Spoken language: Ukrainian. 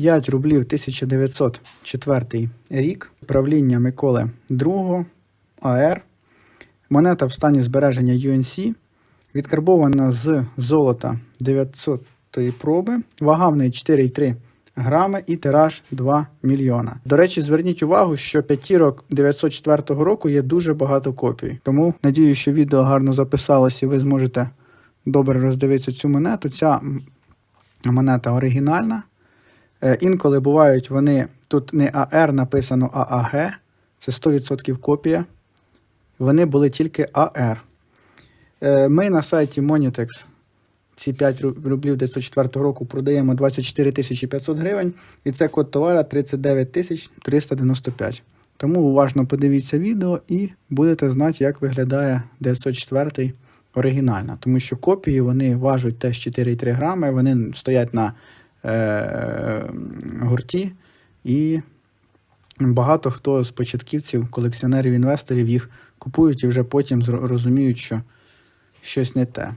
5 рублів 1904 рік. Правління Миколи II АР. Монета в стані збереження UNC. Відкарбована з золота 900 проби. Вага в неї 4,3 грами і тираж 2 мільйона. До речі, зверніть увагу, що п'ятірок 904 року є дуже багато копій. Тому надію, що відео гарно записалось і ви зможете добре роздивитися цю монету. Ця монета оригінальна. Е, Інколи бувають вони тут не АР написано, а АГ. Це 100% копія. Вони були тільки АР. Е, Ми на сайті Monitex ці 5 рублів 904 року продаємо 24 500 гривень, і це код товара 39 395. Тому уважно подивіться відео і будете знати, як виглядає 904 оригінальна. Тому що копії вони важать теж 4,3 грами, вони стоять на гурті, і багато хто з початківців, колекціонерів, інвесторів їх купують і вже потім розуміють, що щось не те.